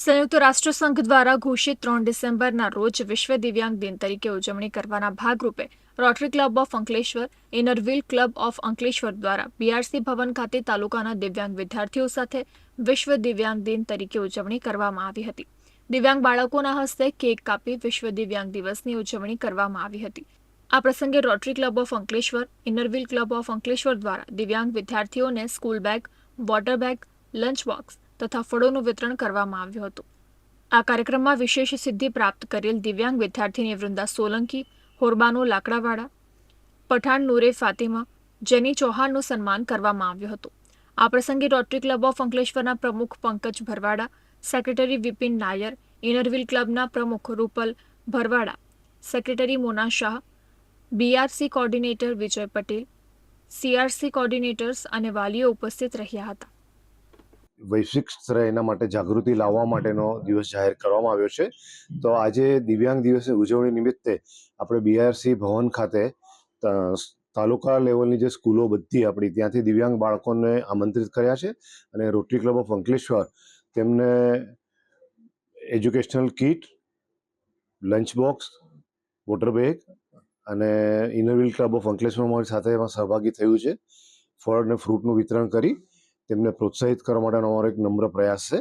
સંયુક્ત રાષ્ટ્રસંઘ દ્વારા ઘોષિત ત્રણ ડિસેમ્બરના રોજ વિશ્વ દિવ્યાંગ દિન તરીકે ઉજવણી કરવાના ભાગરૂપે rotary club of Ankleshwar inner wheel club of Ankleshwar દ્વારા બીઆરસી ભવન ખાતે તાલુકાના દિવ્યાંગ વિદ્યાર્થીઓ સાથે વિશ્વ દિવ્યાંગ દિન તરીકે ઉજવણી કરવામાં આવી હતી. દિવ્યાંગ બાળકોના હસ્તે કેક કાપી વિશ્વ દિવ્યાંગ દિવસની ઉજવણી કરવામાં આવી હતી. આ પ્રસંગે rotary club of Ankleshwar inner wheel club of Ankleshwar દ્વારા દિવ્યાંગ વિદ્યાર્થીઓને school bag, water bag, lunch box તથા ફળોનું વિતરણ કરવામાં આવ્યું હતું. આ કાર્યક્રમમાં વિશેષ સિદ્ધિ પ્રાપ્ત કરેલ દિવ્યાંગ વિદ્યાર્થીની વૃંદા સોલંકી, હોરબાનો લાકડાવાળા, પઠાણ નૂરે ફાતિમા, જેની ચૌહાણનું સન્માન કરવામાં આવ્યું હતું. આ પ્રસંગે રોટરી ક્લબ ઓફ અંકલેશ્વરના પ્રમુખ Pankaj Bharwada secretary Vipin Nair inner wheel ક્લબના પ્રમુખ Rupal Bharwada secretary Mona Shah BRC coordinator Vijay Patel CRC coordinators અને વાલીઓ ઉપસ્થિત રહ્યા હતા. વૈશ્વિક સ્તરે એના માટે જાગૃતિ લાવવા માટેનો દિવસ જાહેર કરવામાં આવ્યો છે. તો આજે દિવ્યાંગ દિવસની ઉજવણી નિમિત્તે આપણે બીઆરસી ભવન ખાતે તાલુકા લેવલની જે સ્કૂલો બધી આપણી, ત્યાંથી દિવ્યાંગ બાળકોને આમંત્રિત કર્યા છે અને રોટરી ક્લબ ઓફ અંકલેશ્વર તેમને educational kit, lunch box, water bag અને Inner Wheel club of Ankleshwar મારી સાથે એમાં સહભાગી થયું છે. ફળ અને ફ્રૂટનું વિતરણ કરી તેમને પ્રોત્સાહિત કરવા માટેનો અમારો એક નમ્ર પ્રયાસ છે.